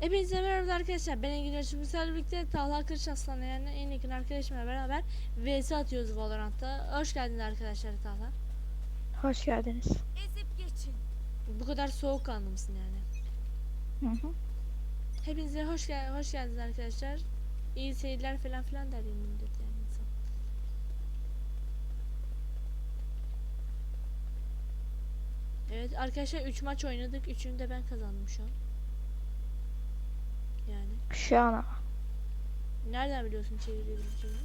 Hepinize merhaba arkadaşlar. Ben Engin Öztürk. Sizlerle birlikte Talha Kılıç Aslan'la yani en yakın arkadaşımla beraber VS atıyoruz Valorant'ta. Hoş geldin arkadaşlar Talha. Hoş geldiniz. Ezip geçin. Bu kadar soğukkanlı mısın yani? Hı hı. Hepinize hoş gel hoş geldiniz arkadaşlar. İyi seyirler falan filan der yani millet yani insan. Evet arkadaşlar 3 maç oynadık. Üçünü de ben kazandım şu an. Yani. Şu an ama. Nereden biliyorsun çevirebileceğini?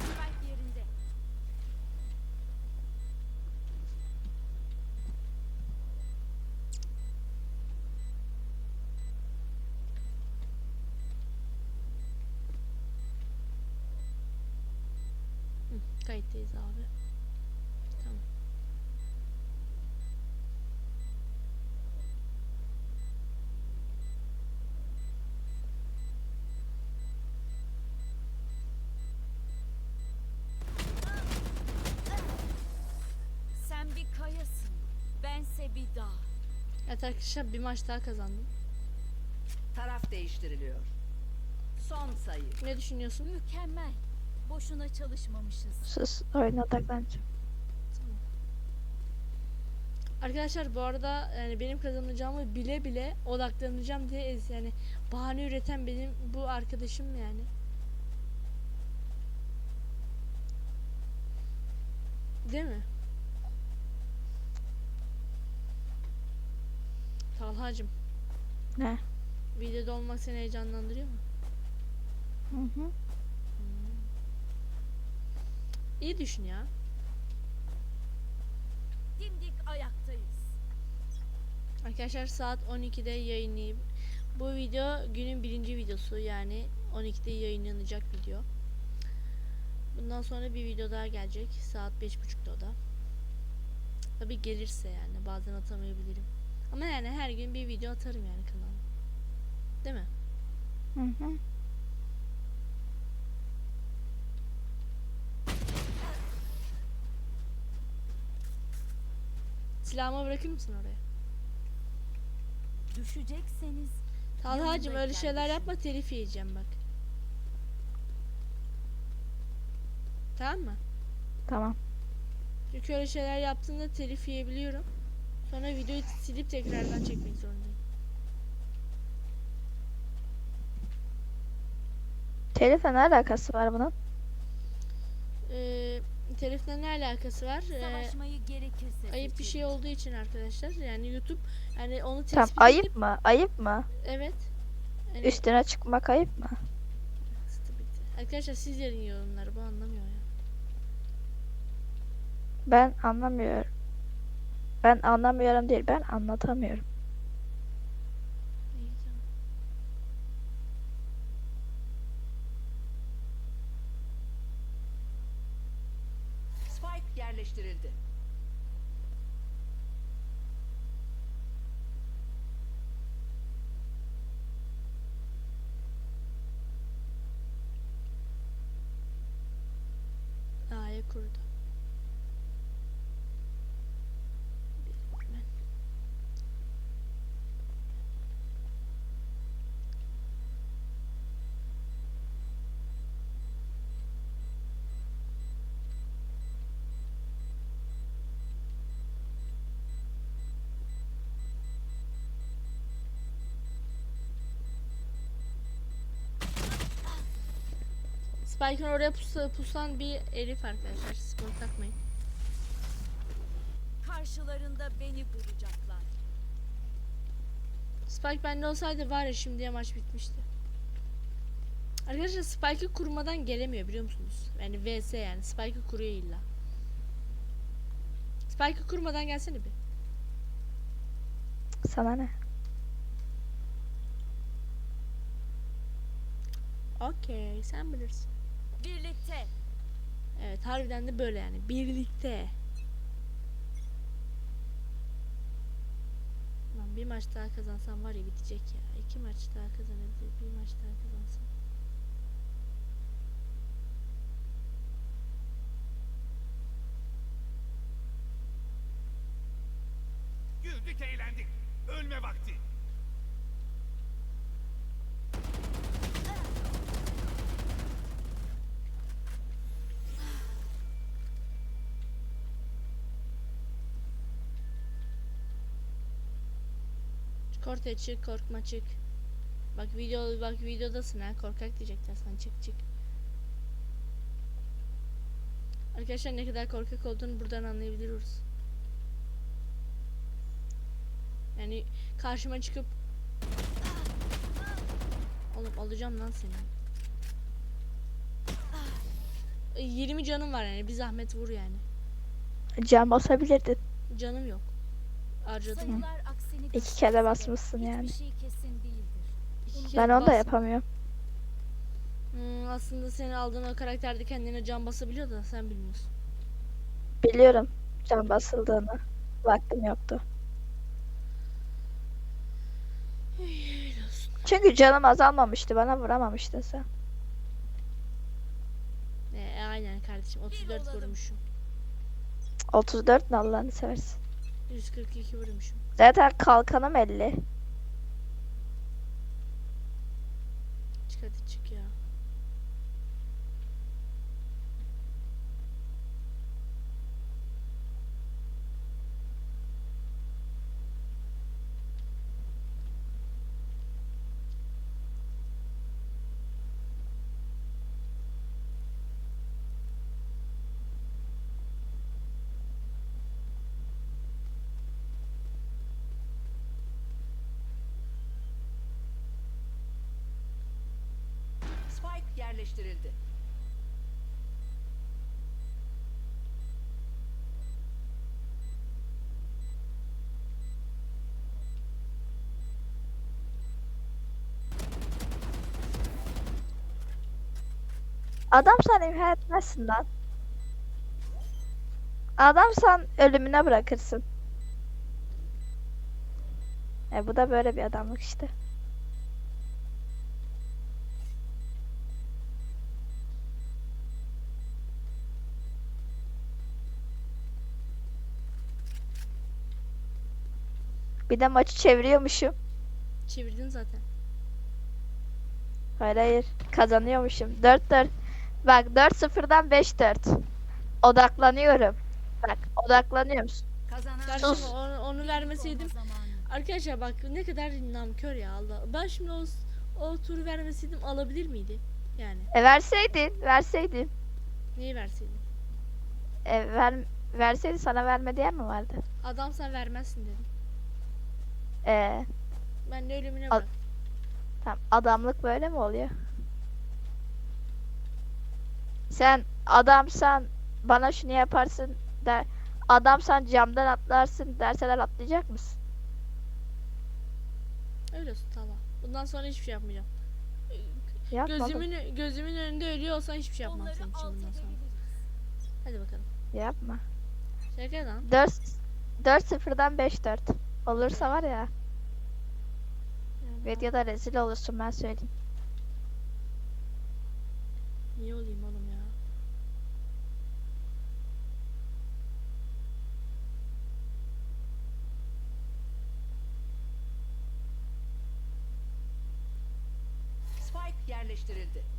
Spike yerinde. Hı, kayıttayız abi. Tamam. Sen bir kayasın. Bense bir dağ. Evet arkadaşlar bir maç daha kazandım. Taraf değiştiriliyor. Son sayı. Ne düşünüyorsun? Mükemmel. Boşuna çalışmamışız. Siz oyuna odaklanacağım. Arkadaşlar bu arada yani benim kazanacağımı bile bile odaklanacağım diye ez- yani bahane üreten benim bu arkadaşım yani. Değil mi? Talhacım Ne? videoda olmak seni heyecanlandırıyor mu? Hı hı. İyi düşün ya. Dimdik ayaktayız. Arkadaşlar saat 12'de yayınlayıp bu video günün birinci videosu yani 12'de yayınlanacak video. Bundan sonra bir video daha gelecek saat 5.30'da o da. Tabi gelirse yani bazen atamayabilirim. Ama yani her gün bir video atarım yani kanala. Değil mi? Hı hı. Silahımı bırakır mısın oraya? Düşecekseniz Talhacım öyle şeyler düşün. yapma telif yiyeceğim bak. Tamam mı? Tamam. Çünkü öyle şeyler yaptığında telif yiyebiliyorum. Sonra videoyu silip tekrardan çekmek zorundayım. Telifle ne alakası var bunun? Ee, telifle ne alakası var? Ee, ayıp bir şey olduğu için arkadaşlar. Yani YouTube yani onu tespit Tamam edip- ayıp mı? Ayıp mı? Evet. Yani, Üstüne çıkmak ayıp mı? Arkadaşlar siz yarın yorumları bu anlamıyor ya. Ben anlamıyorum. Ben anlamıyorum değil ben anlatamıyorum. Spike yerleştirildi. A'ya kurdu. Spike'ın oraya pusa, pusan bir herif arkadaşlar. Siz bunu takmayın. Karşılarında beni bulacaklar. Spike bende olsaydı var ya şimdiye maç bitmişti. Arkadaşlar Spike'ı kurmadan gelemiyor biliyor musunuz? Yani VS yani Spike'ı kuruyor illa. Spike'ı kurmadan gelsene bir. Sana ne? Okey sen bilirsin. Birlikte. Evet harbiden de böyle yani birlikte. Lan bir maç daha kazansam var ya bitecek ya. İki maç daha kazanabilir. Bir maç daha kazansam. Çık ortaya çık korkma çık. Bak video bak videodasın ha korkak diyecekler sana çık çık. Arkadaşlar ne kadar korkak olduğunu buradan anlayabiliyoruz. Yani karşıma çıkıp Oğlum alacağım lan seni. Ay, 20 canım var yani bir zahmet vur yani. Can basabilirdin. Canım yok. Harcadım. Sayılar İki kere basmışsın yani. Şey. İki Bunu kere Ben onu da yapamıyorum. Hmm, aslında senin aldığın o karakterde kendine can basabiliyor da sen bilmiyorsun. Biliyorum can basıldığını. Vaktim yoktu. Olsun. Çünkü canım azalmamıştı. Bana vuramamıştın sen. Ee, aynen kardeşim 34 olalım. vurmuşum. 34 ne Allah'ını seversin. 142 vurmuşum. Zaten kalkanım 50. Çık hadi çık ya. Spike yerleştirildi. Adam sen imha etmezsin lan. Adam sen ölümüne bırakırsın. E bu da böyle bir adamlık işte. Bir de maçı çeviriyormuşum. Çevirdin zaten. Hayır hayır. Kazanıyormuşum. 4-4. Bak 4-0'dan 5-4. Odaklanıyorum. Bak odaklanıyorum. Kazanan Sus. onu, onu vermeseydim. Arkadaşlar bak ne kadar namkör ya Allah. Ben şimdi o, o turu vermeseydim alabilir miydi? Yani E verseydin, verseydin. neyi verseydim? E ver, verseydi sana verme diyen mi vardı? Adam sen vermezsin dedim. E Ben de ölümüne Al- bırak. tamam adamlık böyle mi oluyor? Sen adamsan bana şunu yaparsın der. Adamsan camdan atlarsın derseler atlayacak mısın? Öyle olsun tamam. Bundan sonra hiçbir şey yapmayacağım. Yapma oğlum, Gözümün gözümün önünde ölüyor olsan hiçbir şey yapmam Onları senin için bundan sonra. Hadi bakalım. Yapma. Şaka lan. 4 4-0'dan 5-4. Olursa var ya videoda rezil olursun ben söyleyeyim. Niye olayım oğlum ya? Spike yerleştirildi.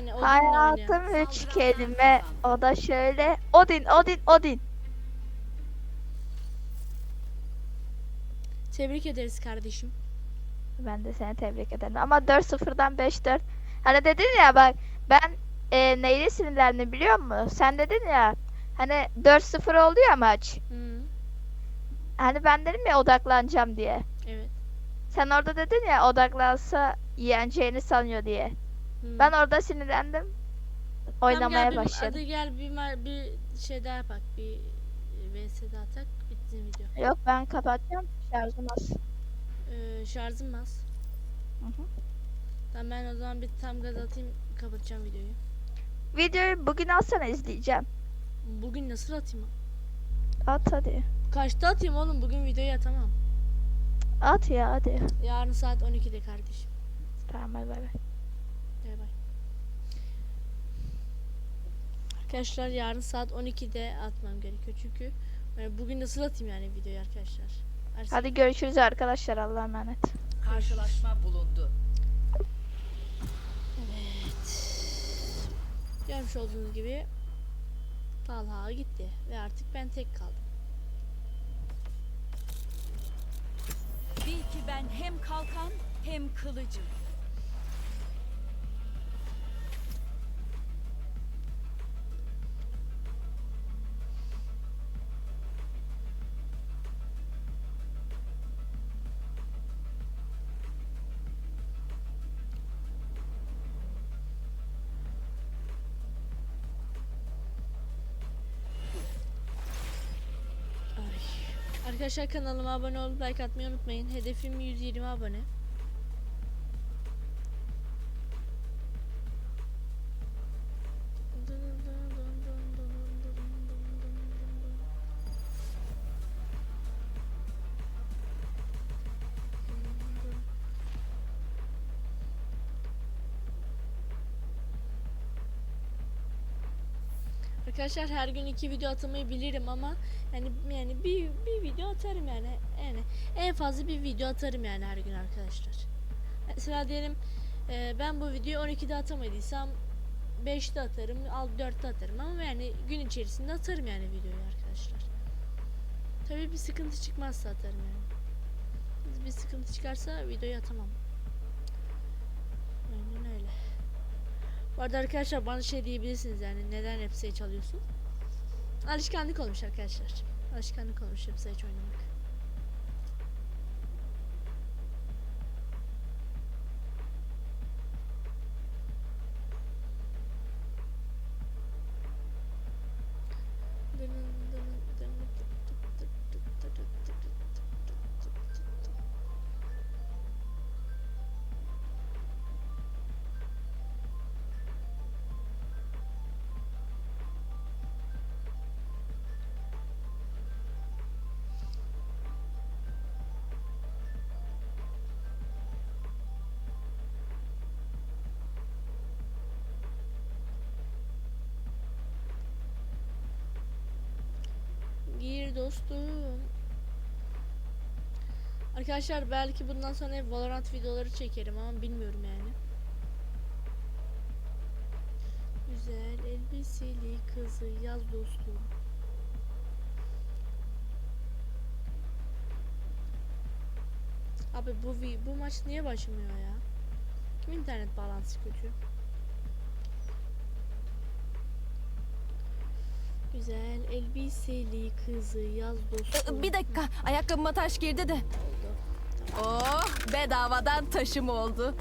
Yani oynuyor. Hayatım üç Saldıranlar kelime. O da şöyle. Odin, Odin, Odin. Tebrik ederiz kardeşim. Ben de seni tebrik ederim. Ama 4-0'dan 5-4. Hani dedin ya bak ben e, neyle sinirlendim biliyor musun? Sen dedin ya hani 4-0 oldu ya maç. Hı, Hani ben dedim ya odaklanacağım diye. evet. Sen orada dedin ya odaklansa yeneceğini sanıyor diye. Hı. Ben orada sinirlendim. Tamam, Oynamaya bir- başladım. Hadi gel bir, bir şey daha yapak. Bir e, vs daha atak. Bitti video. Yok ben kapatacağım. Şarjım az. Ee, şarjım az. Hı hı. Tamam ben o zaman bir tam gaz atayım kapatacağım videoyu. Videoyu bugün alsana izleyeceğim. Bugün nasıl atayım? At hadi. Kaçta atayım oğlum? Bugün videoyu atamam. At ya hadi. Yarın saat 12'de kardeşim. Tamam bay. Bay bay. Arkadaşlar yarın saat 12'de atmam gerekiyor çünkü yani bugün nasıl atayım yani videoyu arkadaşlar. Her Hadi görüşürüz arkadaşlar Allah'a emanet. Karşılaşma bulundu. Evet. Görmüş olduğunuz gibi Talha gitti ve artık ben tek kaldım. Bil ki ben hem kalkan hem kılıcım. Arkadaşlar kanalıma abone olup like atmayı unutmayın. Hedefim 120 abone. Arkadaşlar her gün iki video atamayı bilirim ama yani yani bir, bir video atarım yani yani en fazla bir video atarım yani her gün arkadaşlar. Mesela diyelim e, ben bu videoyu 12'de atamadıysam 5'te atarım, 4'te atarım ama yani gün içerisinde atarım yani videoyu arkadaşlar. Tabii bir sıkıntı çıkmazsa atarım yani. Bir sıkıntı çıkarsa videoyu atamam. Aynen öyle. Bu arada arkadaşlar bana şey diyebilirsiniz yani neden hep Sage alıyorsun? Alışkanlık olmuş arkadaşlar. Alışkanlık olmuş hep Sage oynamak. Gir dostum. Arkadaşlar belki bundan sonra hep Valorant videoları çekerim ama bilmiyorum yani. Güzel elbiseli kızı yaz dostum. Abi bu bu maç niye başlamıyor ya? Kim internet bağlantısı kötü? Güzel elbiseli kızı yaz dostum. Ee, Bir dakika ayakkabıma taş girdi de. Oldu. Oh bedavadan taşım oldu.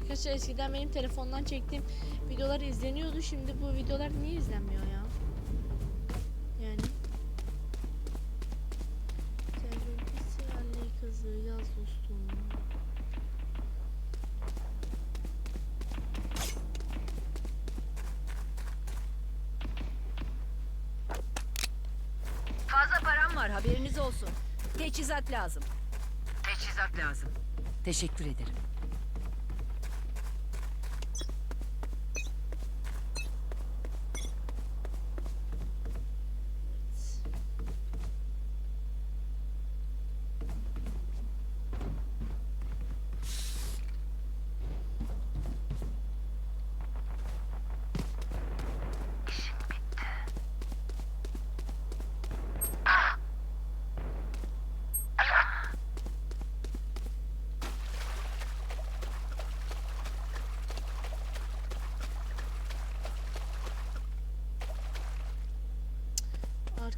Arkadaşlar eskiden benim telefondan çektiğim videolar izleniyordu. Şimdi bu videolar niye izlenmiyor ya? Lazım. Teçhizat lazım. Teşekkür ederim.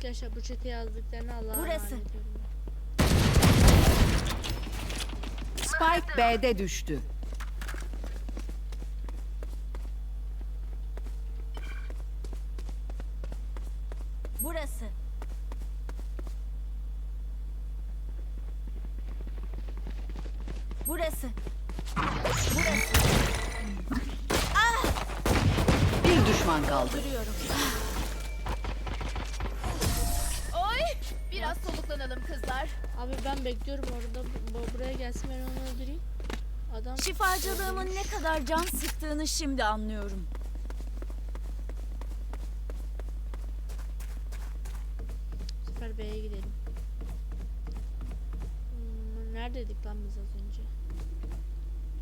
Arkadaşlar bu çete yazdıklarını Allah'a Burası. Spike B'de düştü. Kadar can sıktığını şimdi anlıyorum. Bu sefer B'ye gidelim. Hmm, neredeydik lan biz az önce?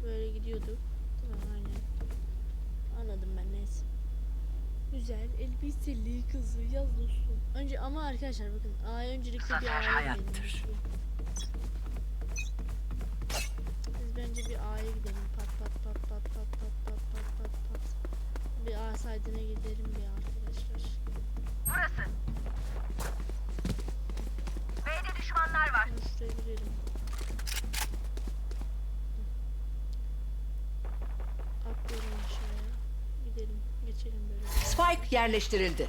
Böyle gidiyorduk. Tamam aynen. Anladım ben neyse. Güzel elbiseli kızı yaz dostum. Önce ama arkadaşlar bakın A'ya öncelikle bir A'ya gidelim. hayattır. Biz bence bir A'ya gidelim. Pat pat pat pat pat pat pat pat pat. Bir A saydığına gidelim bir arkadaşlar. Burası. B'de düşmanlar var. Ben şuraya girelim. Atlayalım aşağıya. Gidelim. Geçelim böyle. Spike yerleştirildi.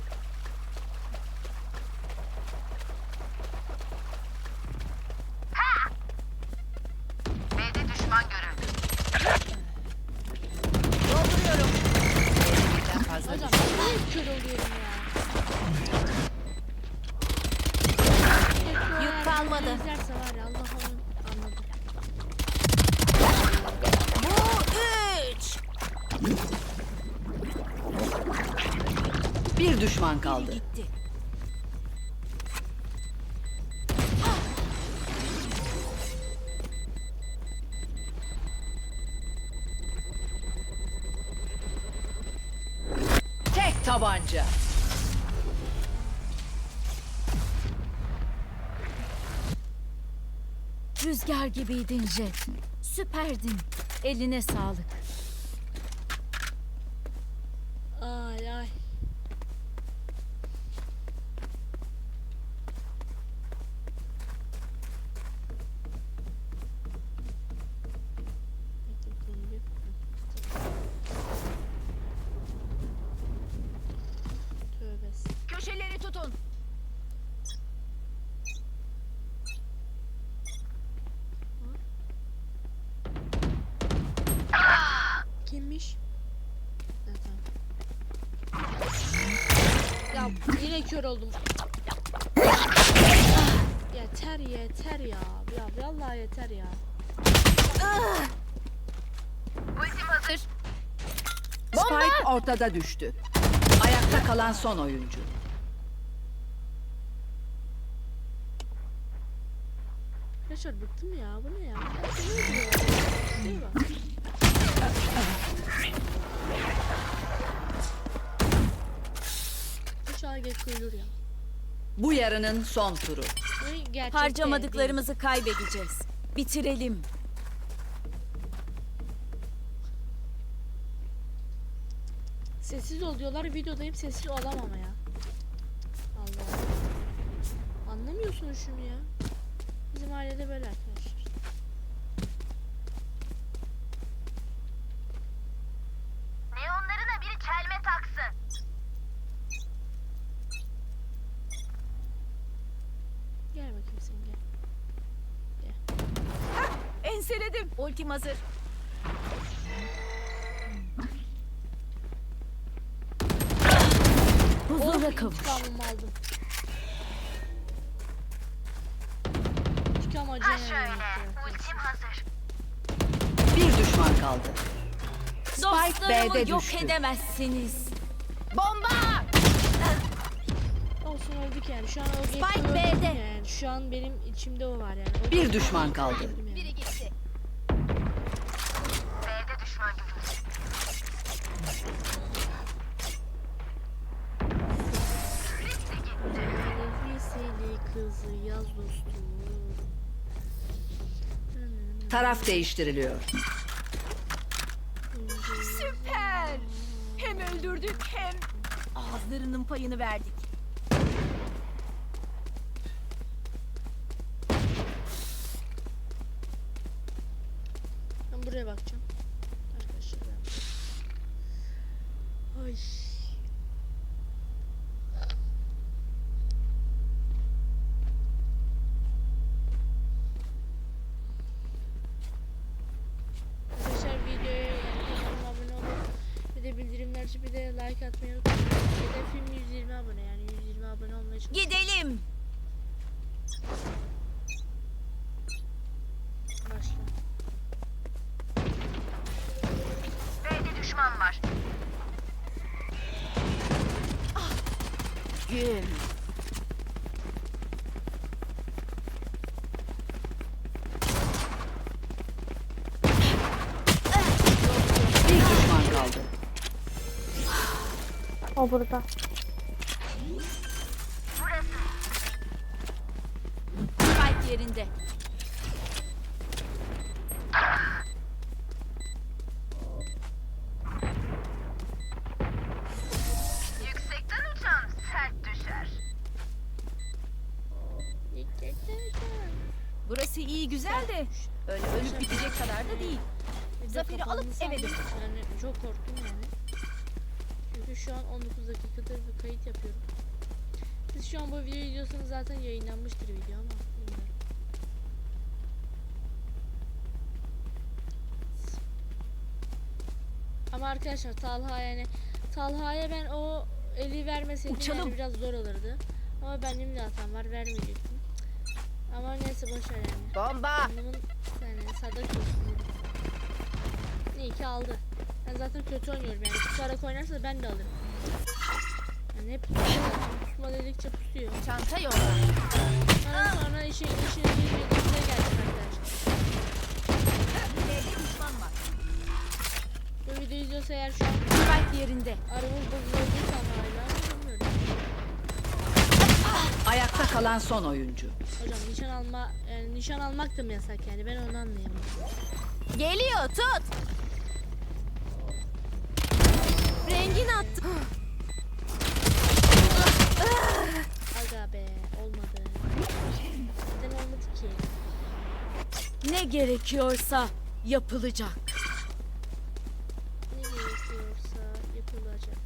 Düşman kaldı. Tek tabanca. Rüzgar gibiydin Jet. Süperdin. Eline sağlık. Kör oldum. yeter yeter ya. Ya vallahi yeter ya. Ultim hazır. Spike ortada düştü. Ayakta kalan son oyuncu. Arkadaşlar bıktım ya. Bu ne ya? Ne diyor? Şuraya Koyulur ya. Bu yarının son turu. Bu gerçekte değil. Harcamadıklarımızı kaybedeceğiz. Bitirelim. Sessiz ol diyorlar. Videodayım sessiz olamam ama ya. Allah. Anlamıyorsunuz şunu ya. Bizim ailede böyle arkadaşlar. Neonlarına bir çelme taksın. Gel bakayım sen gel. Ultim hazır. Huzura kavuş. İntikamımı aldım. İntikam. Ultim hazır. Bir düşman kaldı. Spike Dostlarımı B'de yok düştü. edemezsiniz. Bomba! Olsun öldük yani. Şu an o Spike B'de. Yani. Şu an benim içimde o var yani. O Bir düşman kaldı. öldüm yani. Taraf değiştiriliyor. Süper. Hem öldürdük hem ağızlarının payını verdik. Ben buraya bakacağım. Arkadaşlar ben. Ay. Like atmayı unutmayın. Hedefim 120 abone yani 120 abone olmaya çalışıyorum. Gidelim. Başla. B'de düşman var. Güm. Bir düşman kaldı. O burada. Spike yerinde. Yüksekten uçan sert düşer. Burası iyi güzel de öyle ölüp bitecek kadar da değil. Zaferi alıp eve dön. Yani çok korktum yani. Şu an 19 dakikadır bir kayıt yapıyorum. Siz şu an bu videoyu izliyorsanız zaten yayınlanmıştır video ama bilmiyorum. Ama arkadaşlar Talha yani Talha'ya ben o eli vermeseydim Uçalım. yani biraz zor olurdu. Ama benim de hatam var vermeyecektim. Ama neyse boşver yani. Bomba. Hanımın yani sadak olsun. İyi ki aldı. Ben zaten kötü oynuyorum yani. Tutarak oynarsa ben de alırım. Yani hep. Pusma dedikçe pusuyor. Çanta yolda. Sonra, sonra işin işine girmediğimde geldik arkadaşlar. B'de düşman var. Bu videoyu izliyorsa eğer şu an Spike yerinde. aramız bozulduğu hala bilmiyorum. Ayakta kalan son oyuncu. Hocam nişan alma yani nişan almak da mı yasak yani ben onu anlayamadım. Geliyor tut. Rengin attı. Aga be olmadı. Neden olmadı ki? Ne gerekiyorsa yapılacak. Ne gerekiyorsa yapılacak.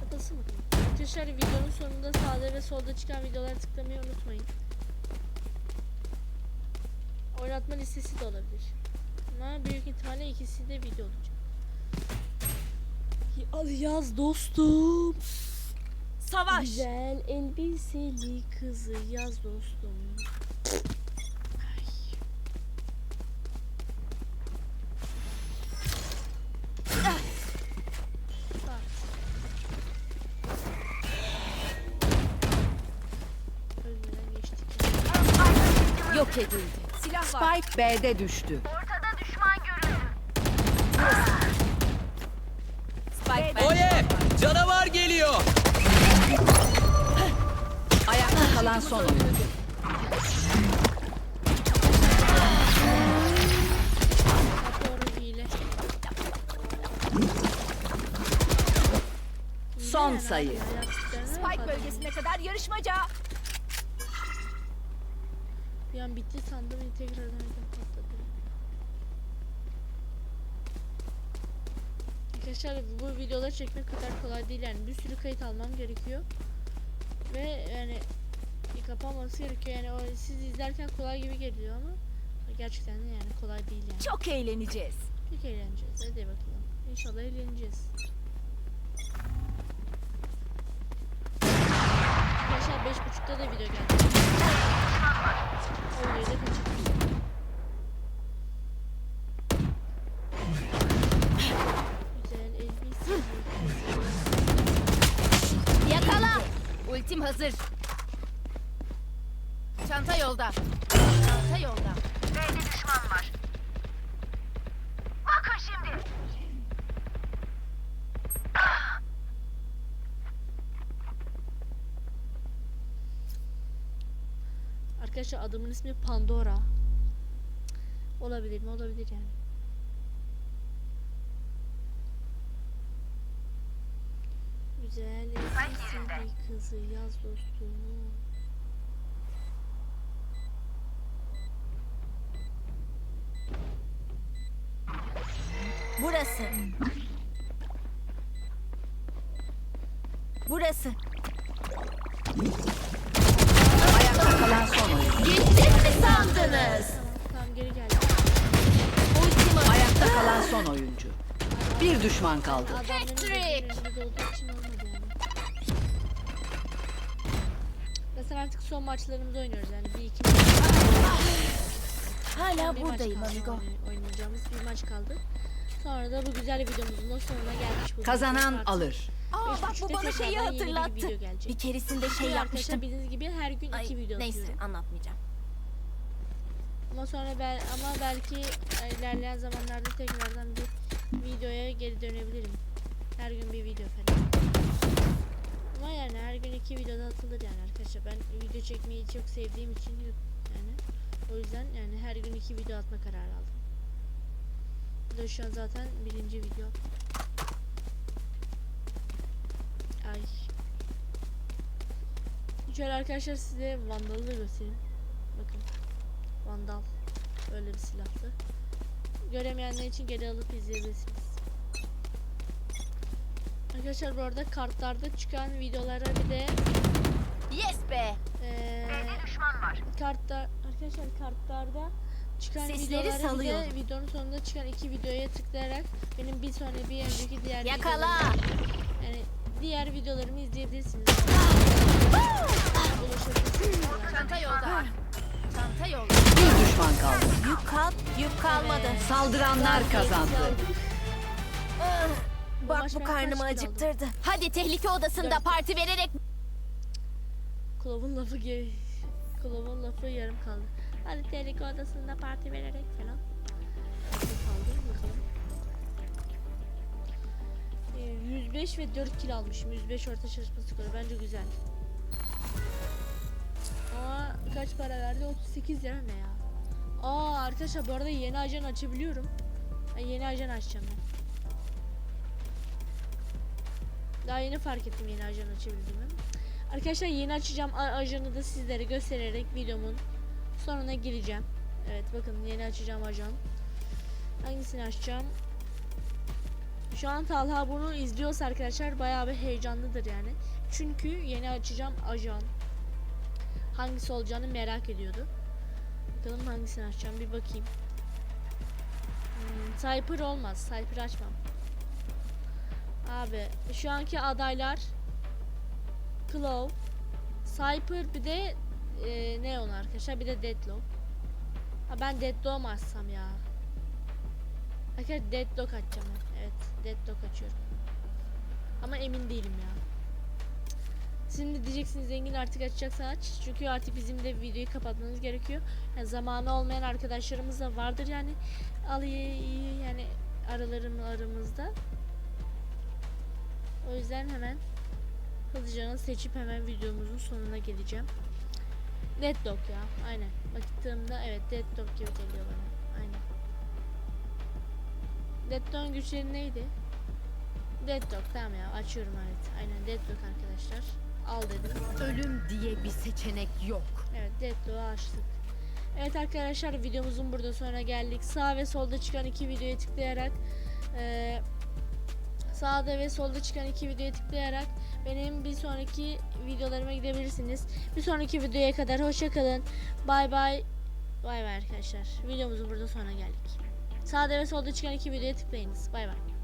Kapatılsın bakalım. Arkadaşlar videonun sonunda sağda ve solda çıkan videolara tıklamayı unutmayın. Oynatma listesi de olabilir. Ama büyük ihtimalle ikisi de video olacak. Al yaz dostum. Savaş. Güzel elbiseli kızı yaz dostum. Ay. Bak. Ölmeden geçtik. ya. Yok edildi. Silah var. Spike B'de düştü. Ortada kalan son oyuncu. Son sayı. Spike bölgesine kadar yarışmaca. Bir an bitti sandım tekrardan ödüm patladı. Arkadaşlar bu videoları çekmek kadar kolay değil yani bir sürü kayıt almam gerekiyor. Ve yani kapanması gerekiyor yani o siz izlerken kolay gibi geliyor ama gerçekten de yani kolay değil yani. Çok eğleneceğiz. Çok eğleneceğiz hadi bakalım. İnşallah eğleneceğiz. Arkadaşlar 5.30'da da video geldi. O videoyu da. Güzel elbise. Yakala. Ultim hazır. Çanta yolda. Çanta yolda. B'de düşman var. Bakın şimdi. Arkadaşlar adamın ismi Pandora. Olabilir mi? Olabilir yani. Güzel elbiseli kızı yaz dostumu. Burası. Burası. Ayakta kalan son oyuncu. Gittik mi sandınız? Tamam tamam geri geldi. Ayakta kalan son oyuncu. Bir düşman kaldı. Yani. Zaten artık son maçlarımızı oynuyoruz yani bir iki Hala maç buradayım kaldı amigo. oynay- Oynayacağımız bir maç kaldı. Sonra da bu güzel videomuzun da sonuna gelmiş bulunuyoruz. Kazanan Artık alır. Aa bak buçukta bu bana şeyi tekrardan yeni bir hatırlattı. video gelecek. Bir keresinde şey yapmıştım. bildiğiniz gibi her gün Ay, iki video neyse atıyorum. anlatmayacağım. Ama sonra bel ama belki ilerleyen zamanlarda tekrardan bir videoya geri dönebilirim. Her gün bir video falan. Ama yani her gün iki videoda atılır yani arkadaşlar. Ben video çekmeyi çok sevdiğim için yani o yüzden yani her gün iki video atma kararı aldım. Bu da şu an zaten birinci video. Ay. Şöyle arkadaşlar size Vandal'ı da göstereyim. Bakın. Vandal. Böyle bir silahtı. Göremeyenler için geri alıp izleyebilirsiniz. Arkadaşlar bu arada kartlarda çıkan videolara bir de Yes be. B'de düşman var. kartlar arkadaşlar kartlarda çıkan Sesleri videolara bir de videonun sonunda çıkan iki videoya tıklayarak benim bir sonra bir önceki diğer Yakala. yani diğer videolarımı izleyebilirsiniz. Ulaşabilirsiniz. Çanta yolda. Çanta yolda. Bir düşman kaldı. Yük kal, yük kalmadı. Saldıranlar kazandı. Ah, Bak maç bu ben karnımı kaç kilo acıktırdı. Hadi tehlike odasında Dört. parti vererek Kılavun lafı geri. Kılavun lafı yarım kaldı. Hadi tehlike odasında parti vererek falan. Ee, 105 ve 4 kill almışım. 105 orta çalışma skoru. Bence güzel. Ama kaç para verdi? 38 lira ne ya? Aa arkadaşlar bu arada yeni ajan açabiliyorum. Ben yeni ajan açacağım ben. Daha yeni fark ettim yeni ajan açabildiğimi. Arkadaşlar yeni açacağım ajanı da sizlere göstererek videomun sonuna gireceğim. Evet bakın yeni açacağım ajan. Hangisini açacağım? Şu an Talha bunu izliyorsa arkadaşlar bayağı bir heyecanlıdır yani. Çünkü yeni açacağım ajan. Hangisi olacağını merak ediyordu. Bakalım hangisini açacağım bir bakayım. Hmm, Cypher olmaz. Cypher açmam. Abi şu anki adaylar Claw, Cypher bir de e, Neon arkadaşlar bir de Deadlock. Ha ben Deadlock açsam ya? Arkadaşlar Deadlock açacağım. Evet Deadlock açıyorum. Ama emin değilim ya. Şimdi diyeceksiniz zengin artık açacaksan aç. Çünkü artık bizim de videoyu kapatmamız gerekiyor. Yani zamanı olmayan arkadaşlarımız da vardır yani. Al yani aralarım aramızda. O yüzden hemen hızlıca seçip hemen videomuzun sonuna geleceğim. Deadlock ya. Aynen. Baktığımda evet Deadlock gibi geliyor bana. Aynen. Deadlock'un güçleri neydi? Deadlock tamam ya açıyorum evet. Aynen Deadlock arkadaşlar. Al dedim. Ölüm diye bir seçenek yok. Evet Deadlock'u açtık. Evet arkadaşlar videomuzun burada sonuna geldik. Sağ ve solda çıkan iki videoya tıklayarak eee sağda ve solda çıkan iki videoya tıklayarak benim bir sonraki videolarıma gidebilirsiniz. Bir sonraki videoya kadar hoşça kalın. Bay bay. Bay bay arkadaşlar. Videomuzun burada sonuna geldik. Sağda ve solda çıkan iki videoya tıklayınız. Bay bay.